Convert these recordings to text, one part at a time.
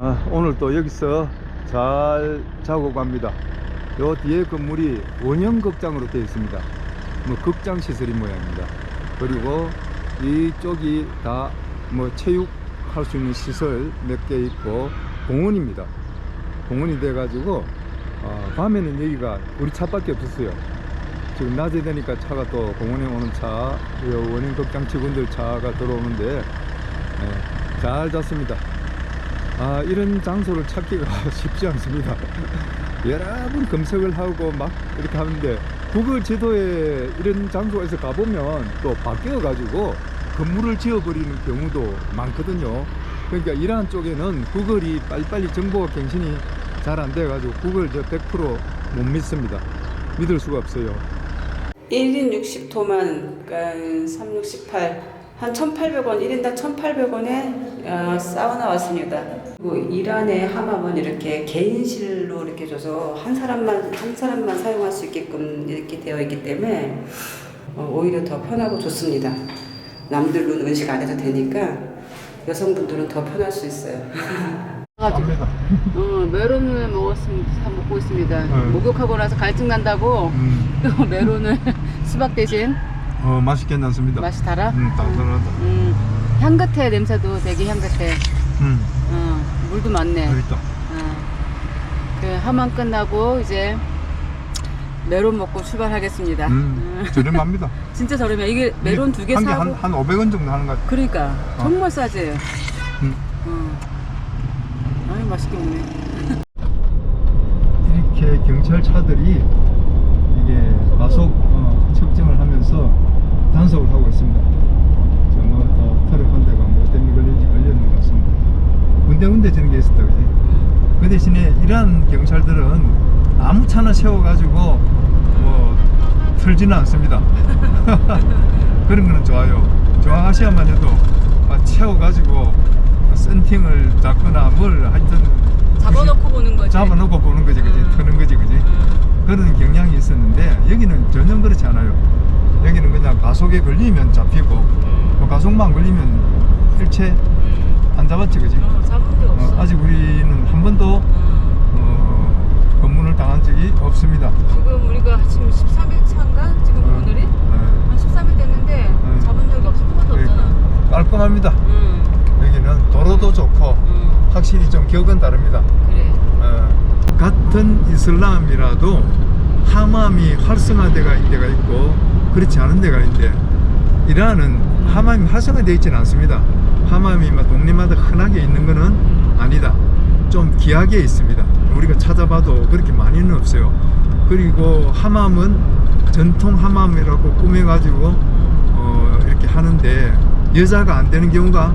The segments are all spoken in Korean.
아, 오늘 또 여기서 잘 자고 갑니다. 요 뒤에 건물이 원형 극장으로 되어 있습니다. 뭐 극장 시설인 모양입니다. 그리고 이쪽이 다 뭐 체육할 수 있는 시설 몇 개 있고 공원입니다. 공원이 돼 가지고 어, 밤에는 여기가 우리 차밖에 없었어요. 지금 낮에 되니까 차가 또 공원에 오는 차, 요 원형 극장 직원들 차가 들어오는데 예, 잘 잤습니다. 아, 이런 장소를 찾기가 쉽지 않습니다. 여러 번 검색을 하고 막 이렇게 하는데 구글 지도에 이런 장소에서 가보면 또 바뀌어 가지고 건물을 지어버리는 경우도 많거든요. 그러니까 이러한 쪽에는 구글이 빨리빨리 정보가 갱신이 잘 안 돼 가지고 구글 저 100%못 믿습니다. 믿을 수가 없어요. 1인 60토만, 그러니까 3, 6, 18, 한 1,800원, 1인당 1,800원에 어, 사우나 왔습니다. 그리고 이란의 하맘은 이렇게 개인실로 이렇게 줘서 한 사람만, 한 사람만 사용할 수 있게끔 이렇게 되어 있기 때문에 어, 오히려 더 편하고 좋습니다. 남들은 음식 안 해도 되니까 여성분들은 더 편할 수 있어요. 어, 메론을 먹었습니다. 사 먹고 있습니다. 네. 목욕하고 나서 갈증 난다고 음, 또 메론을 수박 대신 어, 맛있겠 않습니다. 맛이 달아. 음, 단단하다. 음, 향긋해 냄새도 되게 향긋해. 음, 어, 물도 많네. 여기 있다. 어. 그 하만 끝나고 이제 메론 먹고 출발하겠습니다. 음, 어, 저렴합니다. 진짜 저렴해. 이게 메론 두 개 한 개 사고. 한, 한 500원 정도 하는 것 같아요. 그러니까 정말 싸지. 음. 어. 아유 맛있게 먹네. 이렇게 경찰차들이 이게 과속 어, 측정을 하면서 단속을 하고 있습니다. 저뭐 트럭 한 대가 뭐 때문에 걸린지 걸렸는 것 같습니다. 군데군데 저런 게 있었다 그지? 그 대신에 이러한 경찰들은 아무 차나 세워가지고 뭐 털지는 않습니다. 그런 거는 좋아요. 좋아하셔야만 해도 막 채워가지고 썬팅을 잡거나 뭘 하여튼 잡아놓고 보는 거지. 잡아놓고 보는 거지, 그지? 음. 트는 거지, 그지? 그런 경향이 있었는데 여기는 전혀 그렇지 않아요. 여기는 그냥 가속에 걸리면 잡히고 뭐 가속만 걸리면 일체 안 잡았지, 그지? 어, 잡은 게 어, 없어. 아직 우리는 한 번도 어. 어, 검문을 당한 적이 없습니다. 지금 우리가 지금 13일 차인가? 지금 어, 오늘이? 네. 한 13일 됐는데 음. 잡은 적이 없어. 한 번도 없잖아. 그러니까 깔끔합니다. 응. 여기는 도로도 좋고 응. 확실히 좀 격은 다릅니다. 그래. 어, 같은 이슬람이라도 하맘이 활성화되어 있는 데가 있고 그렇지 않은 데가 있는데 이란은 하맘이 활성화되어 있지는 않습니다. 하맘이 막 동네마다 흔하게 있는 거는 아니다. 좀 귀하게 있습니다. 우리가 찾아봐도 그렇게 많이는 없어요. 그리고 하맘은 전통 하맘이라고 꾸며가지고 어, 이렇게 하는데 여자가 안 되는 경우가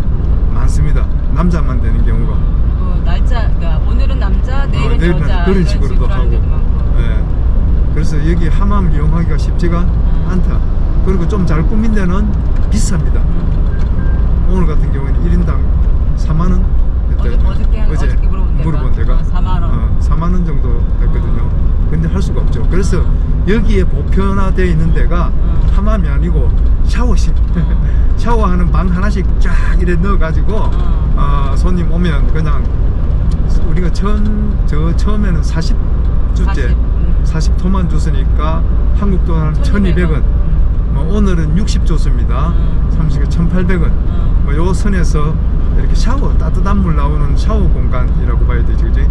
많습니다. 남자만 되는 경우가. 어, 날짜, 그러니까 오늘은 남자, 내일은 어, 내일은 여자. 그런 식으로도 식으로 하고. 많고. 예. 그래서 여기 하맘 이용하기가 쉽지가 않다. 그리고 좀 잘 꾸민 데는 비쌉니다. 오늘 같은 경우에는 1인당 4만 원 어제- 어저께 한- 어저께 물어본 데가? 물어본 데가 어, 4만 원. 어, 4만 원 정도 됐거든요. 근데 할 수가 없죠. 그래서 여기에 보편화되어 있는 데가 어. 하맘이 아니고 샤워실. 샤워하는 방 하나씩 쫙 이래 넣어가지고 어, 손님 오면 그냥 우리가 처음 저 처음에는 40주째 40, 음. 40토만 줬으니까 한국 돈 한 1,200원. 뭐 오늘은 60 줬습니다. 음. 30개 1,800원. 음. 뭐요 선에서 이렇게 샤워 따뜻한 물 나오는 샤워 공간이라고 봐야 되죠, 그지?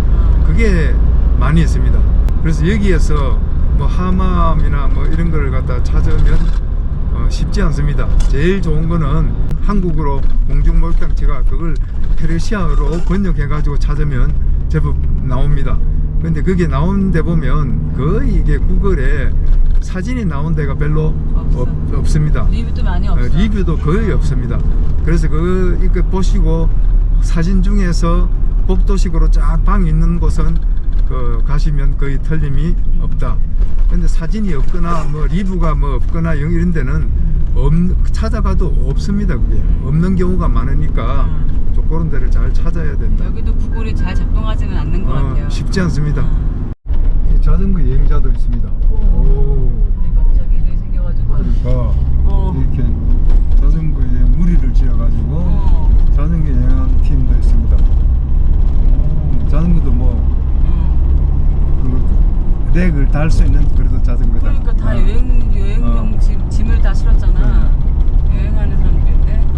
그게 많이 있습니다. 그래서 여기에서 뭐 하맘이나 뭐 이런 걸 갖다 찾으면 어, 쉽지 않습니다. 제일 좋은 거는 한국어로 공중목욕탕 제가 그걸 페르시아어로 번역해가지고 찾으면 제법 나옵니다. 근데 그게 나온 데 보면 거의 이게 구글에 사진이 나온 데가 별로. 없, 없습니다. 리뷰도 많이 어, 없어. 리뷰도 거의 없습니다. 그래서 그 이거 보시고 사진 중에서 복도식으로 쫙 방 있는 곳은 그 가시면 거의 틀림이 없다. 근데 사진이 없거나 뭐 리뷰가 뭐 없거나 영 이런 데는 없, 찾아가도 없습니다. 그게 없는 경우가 많으니까 음. 좀 그런 데를 잘 찾아야 된다. 여기도 구글이 잘 작동하지는 않는 것 아, 같아요. 쉽지 않습니다. 아. 이 자전거 여행자도 있습니다. 오. 오. 갑자기 일이 생겨가지고 그러니까 어. 이렇게 자전거에 무리를 지어가지고 어. 자전거 여행하는 팀도 있습니다. 오, 자전거도 뭐 어. 렉을 달 수 있는 그래도 자전거다. 그러니까 다 아. 여행 여행용 짐, 짐을 다 실었잖아. 네. 여행하는 사람들인데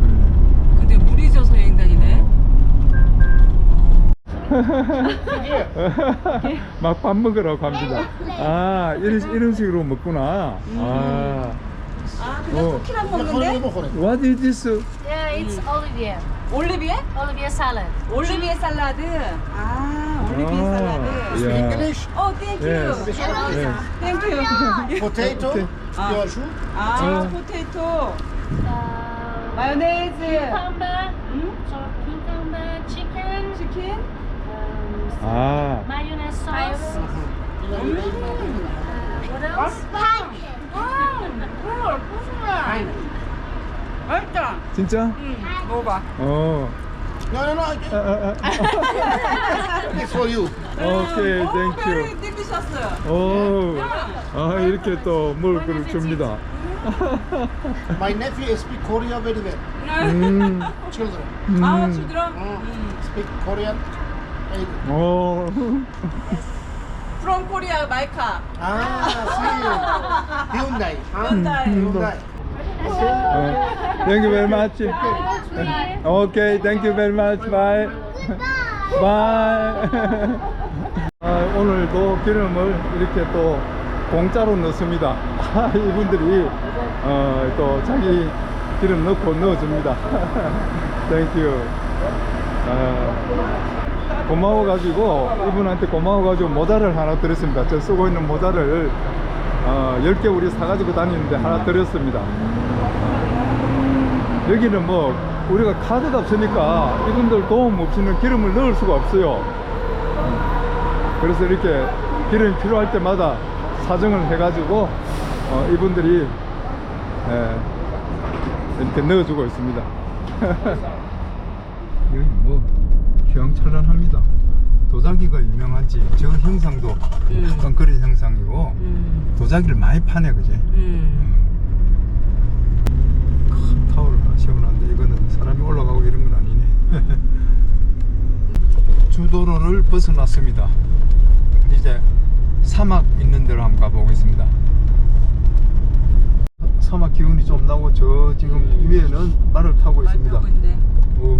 막 밥 먹으러 갑니다. 아 이런 이런 식으로 먹구나. 아. 아 어. 쿠키랑 먹는데? What is this? Yeah, it's Olivier. 올리비에? Olivier salad. 올리비에 샐러드. 아 올리비에 아, 샐러드. 야. English, 어 땡큐. Yes. Yes. 땡큐. potato, Ah. your shoe. 아 어. 포테이토. Uh, 마요네즈. cucumber, 음? so cucumber, chicken, 치킨. Um, 아. mayonnaise sauce. Uh, what else? 맛있다. 진짜? 응. 먹어봐. 어. No, no, no. 아, 아, 아. It's for you. 오케이, 오, 땡큐. delicious. 오. 아 이렇게 또 먹을 거를 줍니다. My nephew speak Korea very well. 음. Children 아, 음. 주드럼. Mm. speak Korean. 오. From Korea, 마이카. Ah. Hyundai. 어. Thank you very much. Okay, thank you very much. Bye. Bye. 아, 오늘도 기름을 이렇게 또 공짜로 넣습니다. 아, 이분들이 어, 또 자기 기름 넣고 넣어줍니다. Thank you. 아, 고마워가지고 이분한테 고마워가지고 모자를 하나 드렸습니다. 저 쓰고 있는 모자를 어, 10개 우리 사가지고 다니는데 하나 드렸습니다. 여기는 뭐 우리가 카드가 없으니까 이분들 도움 없이는 기름을 넣을 수가 없어요. 그래서 이렇게 기름이 필요할 때마다 사정을 해가지고 어, 이분들이 예, 이렇게 넣어주고 있습니다. 휘황찬란합니다. 도자기가 유명한지 저 형상도 음. 약간 그런 형상이고 음. 도자기를 많이 파네 그지? 음. 타워를 세워놨는데 이거는 사람이 올라가고 이런 건 아니네 주도로를 벗어났습니다 이제 사막 있는 데로 한번 가보겠습니다 사막 기운이 좀 나고 저 지금 음. 위에는 말을 타고 있습니다 타고 있네. 오,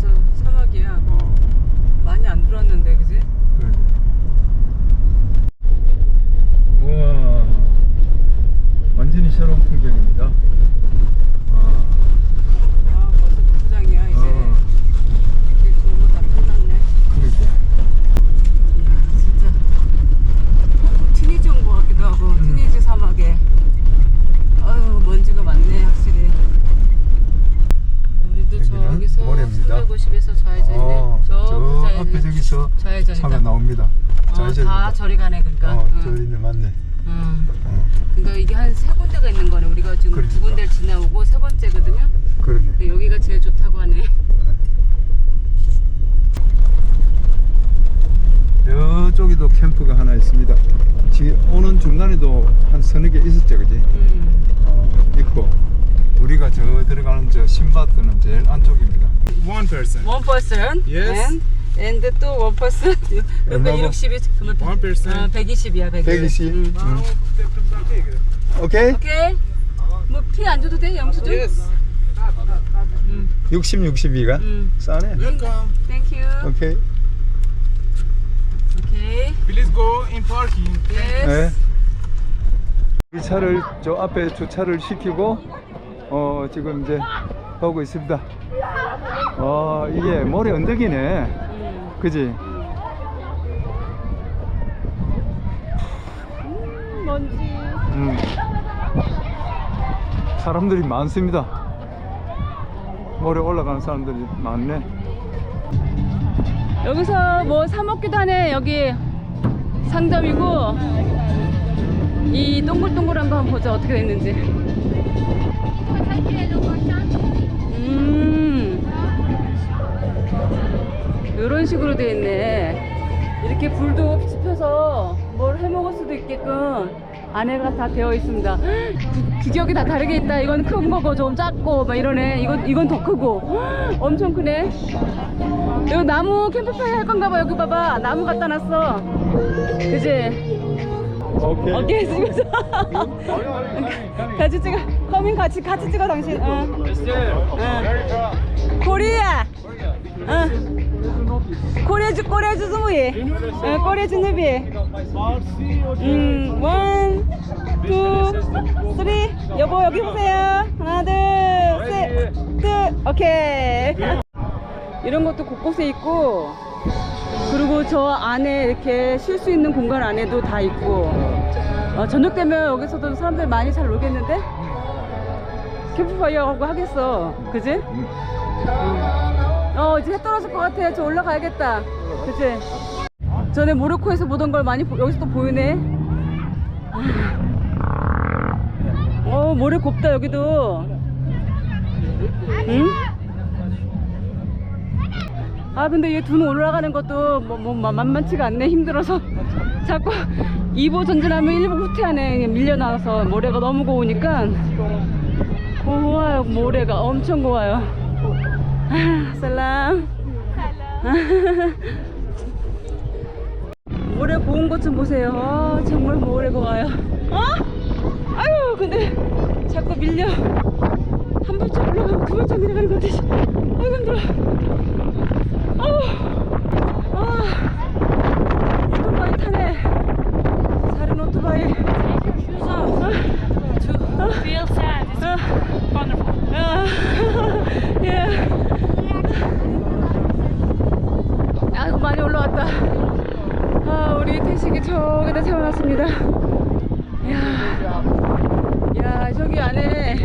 벌써 사막이야. 어, 많이 안 들었는데, 그지? 그래. 우와 완전히 새로운 풍경입니다 와. 아, 벌써 부장이야, 이제. 어. 이제 좋은 거 다 끝났네. 그러게. 이야, 진짜. 뭐 티니지 온 것 같기도 하고, 음. 티니지 사막에. 아유, 먼지가 많네, 확실히. 우리도 여기는 저기서 모래입니다. 350에서 좌회전이네. 어, 저, 저 앞에 저기서 좌회전이다. 나옵니다. 어. 다 저리 가네, 그러니까. 어, 응. 저리는 맞네. 응. 어, 그러니까 이게 한 세 군데가 있는 거네. 우리가 지금 두 그러니까. 군데를 지나오고 세 번째거든요. 그러네. 근데 여기가 제일 좋다고 하네. 저쪽에도 캠프가 하나 있습니다. 지금 오는 중간에도 한 서너 개 있었죠, 그지? 음. 어, 있고 우리가 저 들어가는 저 신바트는 제일 안쪽입니다. One person. 원 퍼슨. Yes. and 또 원 퍼슨. 그러니까 얼마고? 160이 그러면 One person. 아, 120이야, 120. 120. 음. 음. 오케이? 오케이. 뭐 피 안 줘도 돼, 영수증? Yes. 60, 62가 음. 싸네. Welcome. 땡큐. 오케이. 오케이. Please go in parking. 예스. 네. 이 차를 저 앞에 주차를 시키고 어 지금 이제 가고 있습니다. 어 이게 모래 언덕이네. 음. 그지? 음, 먼지. 음. 사람들이 많습니다. 모래 올라가는 사람들이 많네. 여기서 뭐 사 먹기도 하네 여기 상점이고 이 동글동글한 거 한번 보자 어떻게 됐는지 음 이런 식으로 돼 있네. 이렇게 불도 지펴서 뭘 해 먹을 수도 있게끔 안에가 다 되어 있습니다. 구- 규격이 다 다르게 있다. 이건 큰 거고 좀 작고 막 이러네. 이건 이건 더 크고. 엄청 크네. 여기 나무 캠프파이어 할 건가 봐. 여기 봐봐. 나무 갖다 놨어. 그지? 오케이. 오케이 찍어서 같이 찍어. 커밍 같이 같이 찍어 당신. 어. 어. 코리아. 어. 주 스무이 어, 음, 원, 투, 쓰리. 여보 여기 보세요. 하나, 둘, 셋, 둘. 오케이. 이런 것도 곳곳에 있고, 그리고 저 안에 이렇게 쉴 수 있는 공간 안에도 다 있고. 어, 저녁 되면 여기서도 사람들 많이 잘 놀겠는데? 캠프파이어 하고 하겠어. 그지? 응. 어, 이제 해 떨어질 것 같아. 저 올라가야겠다. 그지? 전에 모로코에서 보던 걸 많이 보- 여기서 또 보이네. 어 모래 곱다 여기도. 응? 아 근데 얘 둔 올라가는 것도 뭐, 뭐 마- 만만치가 않네 힘들어서 자꾸 2보 전진하면 1보 후퇴하네 밀려 나와서 모래가 너무 고우니까 고와요 모래가 엄청 고와요 아, 살람 모래 고운 것 좀 보세요. 아, 정말 모래가 와요. 어? 아유, 근데 자꾸 밀려. 한 발짝 올라가면 두 발짝 내려가는 것 같아. 아이고, 힘들어. 아우, 아, 오토바이 타네. 다른. 아, 예. 아이고, 많이 올라왔다. 아, 우리 태식이 저기다 세워놨습니다. 이야, 야, 저기 안에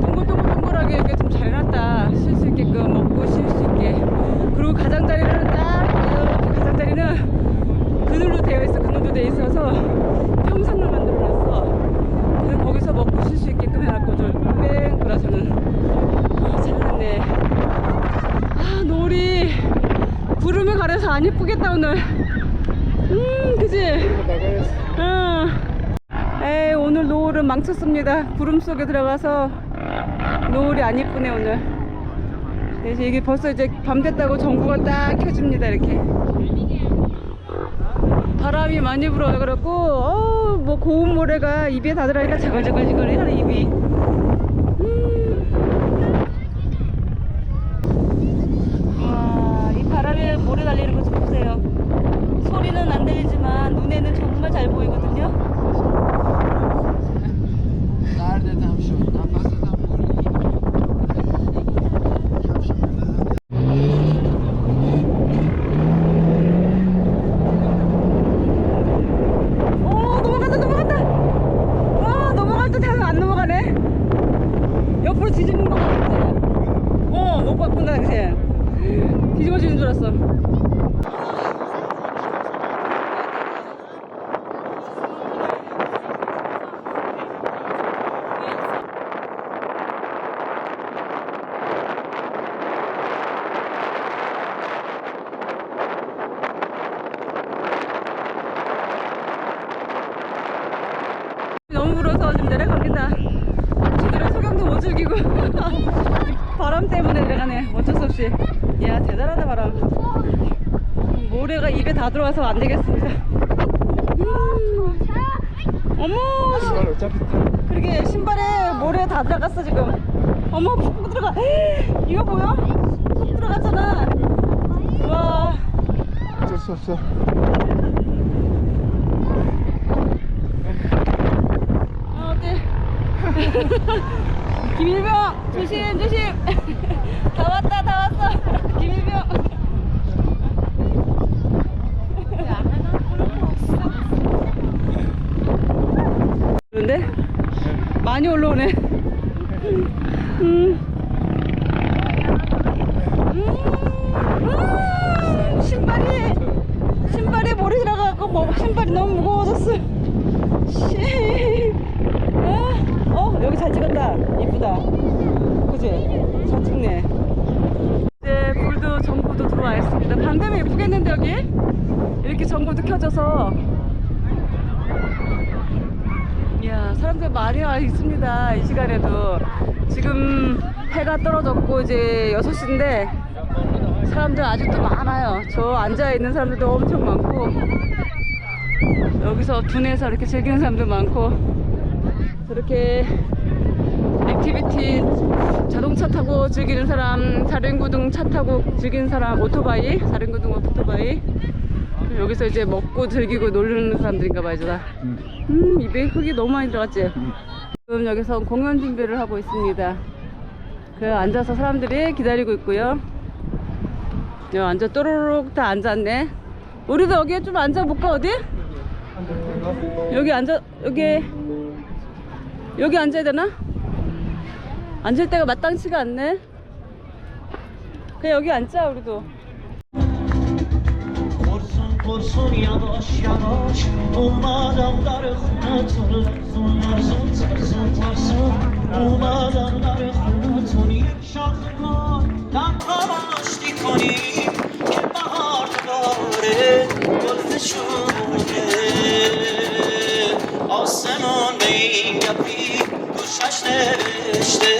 동글동글동글하게 이렇게 좀 잘 해놨다. 쉴 수 있게끔 먹고 쉴 수 있게. 그리고 가장자리는 딱, 이렇게 가장자리는 그늘로 되어 있어. 그늘로 되어 있어서 평상을 만들어놨어. 그래서 거기서 먹고 쉴 수 있게끔 해놨거든. 뺑 돌아서는. 아, 잘났네. 아, 놀이. 구름에 가려서 안 예쁘겠다, 오늘. 음, 그지? 응. 에이, 오늘 노을은 망쳤습니다. 구름 속에 들어가서 노을이 안 예쁘네, 오늘. 그래서 이게 벌써 이제 밤 됐다고 전구가 딱 켜집니다, 이렇게. 바람이 많이 불어요. 그래갖고, 어, 뭐 고운 모래가 입에 닿으라니까 자글자글지글해, 하는 입이. 음. 와, 이 바람에 모래 달리는 거 좀 보세요. 소리는 안 들리지만 눈에는 정말 잘 보이거든요. 오 넘어간다 넘어간다. 와 넘어갈 듯 하면 안 넘어가네. 옆으로 뒤집는 거 같아. 어못 봤구나 당신. 뒤집어지는 줄 알았어. 너무 불어서 지금 내려갑니다. 제대로 소경도 못 즐기고 바람 때문에 내려가네. 어쩔 수 없이. 이야 대단하다 바람. 모래가 입에 다 들어와서 안 되겠습니다. 음. 어머. 시- 어차피 그러게 신발에 모래 다 들어갔어 지금. 어머 푹푹 들어가. 이거 보여? 푹 들어갔잖아. 와. 어쩔 수 없어. 어, 어때? 김일병 조심 조심 다 왔다 다 왔어 김일병 그런데 많이 올라오네 음. 음. 신발이 신발에 모래 들어가고 뭐 신발이 너무 무거워졌어 씨. 아, 어 여기 잘 찍었다 이쁘다 그지 잘 찍네 이제 불도 전구도 들어와 있습니다 밤 되면 예쁘겠는데 여기 이렇게 전구도 켜져서 많이 와 있습니다 이 시간에도 지금 해가 떨어졌고 이제 6시인데 사람들 아직도 많아요 저 앉아있는 사람들도 엄청 많고 여기서 둔해서 이렇게 즐기는 사람도 많고 저렇게 액티비티 자동차 타고 즐기는 사람, 사륜구동 차 타고 즐기는 사람, 오토바이, 사륜구동 오토바이. 여기서 이제 먹고 즐기고 놀는 사람들인가 봐요. 음, 입에 흙이 너무 많이 들어갔지? 지금 여기서 공연 준비를 하고 있습니다. 그 앉아서 사람들이 기다리고 있고요. 여기 앉아 또르륵 다 앉았네. 우리도 여기에 좀 앉아볼까, 어디? 여기 앉아, 여기, 여기 앉아야 되나? 앉을 데가 마땅치가 않네. 그냥 여기 앉자, 우리도. پرسون یواش یواش اومدم در خونتون لرزون لرزون ترسون ترسون اومدم در خونتون یک شب کنیم که بهار داره گل آسمان به این گپی گوشش نوشته.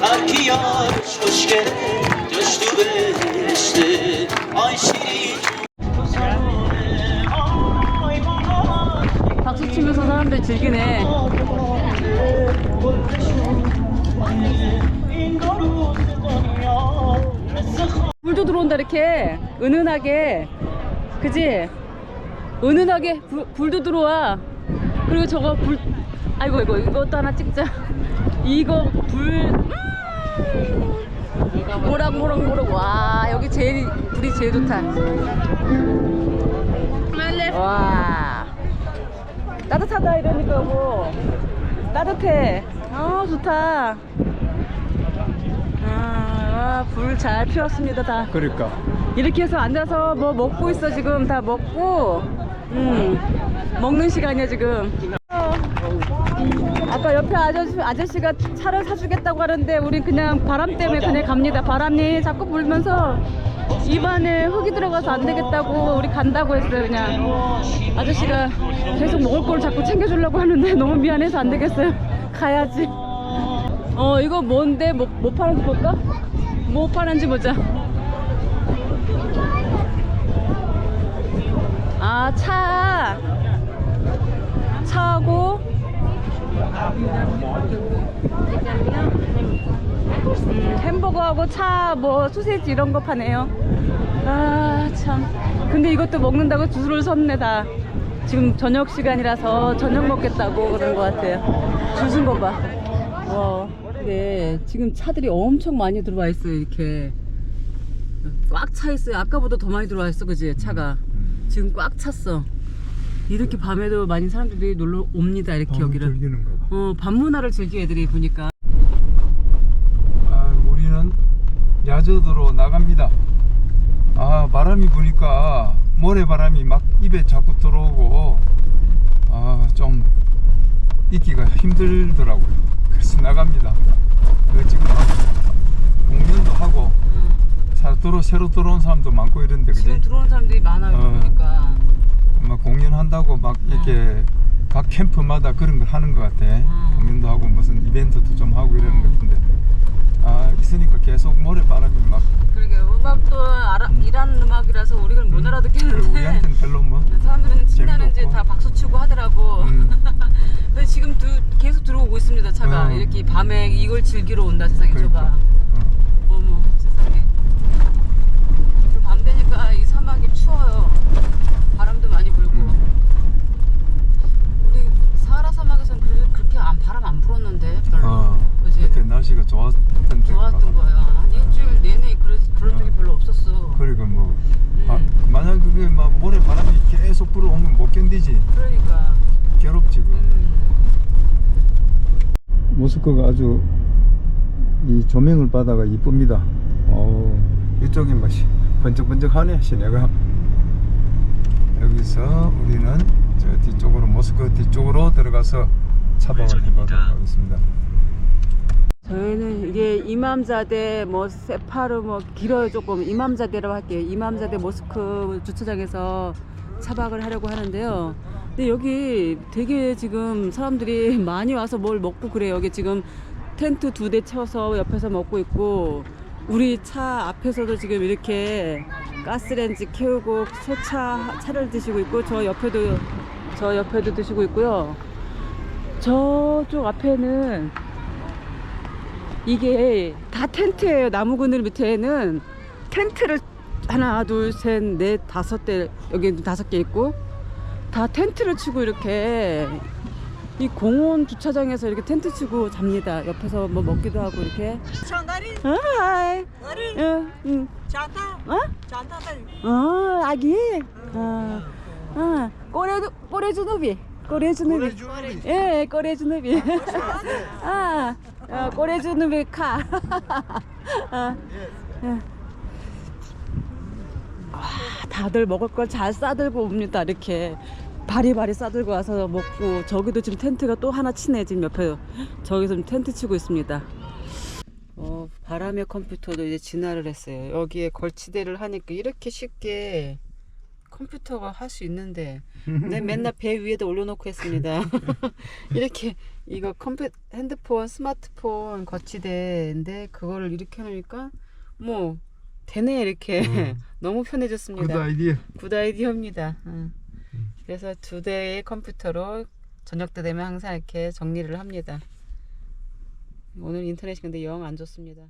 هر کی یارش خوشگله جاش 사람들 즐기네. 불도 들어온다 이렇게. 은은하게. 그지? 은은하게 불, 불도 들어와. 그리고 저거 불 아이고 이거 이것도 하나 찍자. 이거 불. 음! 모락모락모락 와 여기 제일 불이 제일 좋다. 와 따뜻하다 이러니까 뭐 따뜻해. 아 좋다. 아불 잘 피웠습니다 다. 그러니까. 이렇게 해서 앉아서 뭐 먹고 있어 지금. 다 먹고 음 먹는 시간이야 지금. 어. 아까 옆에 아저씨, 아저씨가 차를 사주겠다고 하는데 우린 그냥 바람 때문에 그냥 갑니다. 바람이 자꾸 불면서 입안에 흙이 들어가서 안 되겠다고 우리 간다고 했어요 그냥 아저씨가 계속 먹을 걸 자꾸 챙겨주려고 하는데 너무 미안해서 안 되겠어요 가야지 어 이거 뭔데 뭐, 뭐 파는지 볼까? 뭐 파는지 보자 아, 차. 차하고. 음, 햄버거하고 차, 뭐, 소세지 이런 거 파네요. 아, 참. 근데 이것도 먹는다고 줄을 섰네, 다. 지금 저녁 시간이라서 저녁 먹겠다고 그런 것 같아요. 줄쓴거 봐. 와. 근데 지금 차들이 엄청 많이 들어와 있어요, 이렇게. 꽉 차 있어요. 아까보다 더 많이 들어와 있어, 그지? 차가. 지금 꽉 찼어. 이렇게 밤에도 많이 사람들이 놀러 옵니다. 이렇게 여기를. 어, 밤 문화를 즐겨 애들이 보니까. 아, 우리는 야저도로 나갑니다. 아, 바람이 부니까 모래바람이 막 입에 자꾸 들어오고 아, 좀 있기가 힘들더라고요. 그래서 나갑니다. 그 지금 공연도 하고 사- 들어 새로 들어온 사람도 많고 이런데 지금 그지? 들어오는 사람들이 많아요. 어. 보니까. 막 공연한다고 막 이렇게 각 캠프마다 그런 걸 하는 것 같아. 음. 공연도 하고 무슨 이벤트도 좀 하고 이러는 것 같은데. 아 있으니까 계속 모래바람이 막 그러게 음악도 알아, 이란 음악이라서 우리가 못 그리고 알아듣겠는데. 우리한테는 별로 뭐 사람들은 신나는지 재미도 없고. 다 박수 치고 하더라고. 음. 근데 지금 두, 계속 들어오고 있습니다. 차가 어. 이렇게 밤에 이걸 즐기러 온다 세상에 그러니까. 저가. 어. 어머 세상에 그밤 되니까 이 사막이 추워요 바람도 많이 불고 우리 사하라 사막에서는 그렇게 안, 바람 안 불었는데 별로 어, 때 날씨가 좋았던 때 좋았던 거야 한 일주일 내내 그럴, 그런 적이 어. 별로 없었어 그리고 뭐 음. 아, 만약 그게 막 모래 바람이 계속 불어오면 못 견디지 그러니까 괴롭지 그. 음. 모스크가 아주 이 조명을 받아가 이쁩니다. 어, 이쪽이 맛이 번쩍번쩍하네 시내가. 여기서 우리는 저 뒤쪽으로 모스크 뒤쪽으로 들어가서 차박을 해보도록 하겠습니다. 저희는 이게 이맘자대 뭐 세파르 뭐 길어요 조금. 이맘자대라고 할게요. 이맘자대 모스크 주차장에서 차박을 하려고 하는데요. 근데 여기 되게 지금 사람들이 많이 와서 뭘 먹고 그래요. 여기 지금 텐트 두 대 쳐서 옆에서 먹고 있고 우리 차 앞에서도 지금 이렇게 가스렌지 캐우고 소차 차를 드시고 있고 저 옆에도 저 옆에도 드시고 있고요. 저쪽 앞에는 이게 다 텐트예요. 나무 그늘 밑에는 텐트를 하나, 둘, 셋, 넷, 다섯 대 여기 다섯 개 있고 다 텐트를 치고 이렇게 이 공원 주차장에서 이렇게 텐트 치고 잡니다. 옆에서 뭐 먹기도 하고 이렇게. 어, 하이. 응, 응. 어? 어, 아기. 어, 어. 꼬레주, 꼬레주누비. 꼬레주누비. 예, 꼬레주누비. 아, 어, 꼬레주누비 카. 어, 예. 와, 다들 먹을 걸 잘 싸들고 옵니다. 이렇게 바리바리 싸들고 와서 먹고 저기도 지금 텐트가 또 하나 치네 지금 옆에 저기서 텐트 치고 있습니다. 어, 바람의 컴퓨터도 이제 진화를 했어요. 여기에 걸치대를 하니까 이렇게 쉽게 컴퓨터가 할 수 있는데 내 맨날 배 위에다 올려놓고 했습니다. 이렇게 이거 컴퓨 핸드폰 스마트폰 거치대인데 그거를 이렇게 해놓으니까 뭐 되네 이렇게 너무 편해졌습니다. 아이디어. 굿 아이디어입니다. 응. 그래서 두 대의 컴퓨터로 저녁 때 되면 항상 이렇게 정리를 합니다. 오늘 인터넷이 근데 영 안 좋습니다.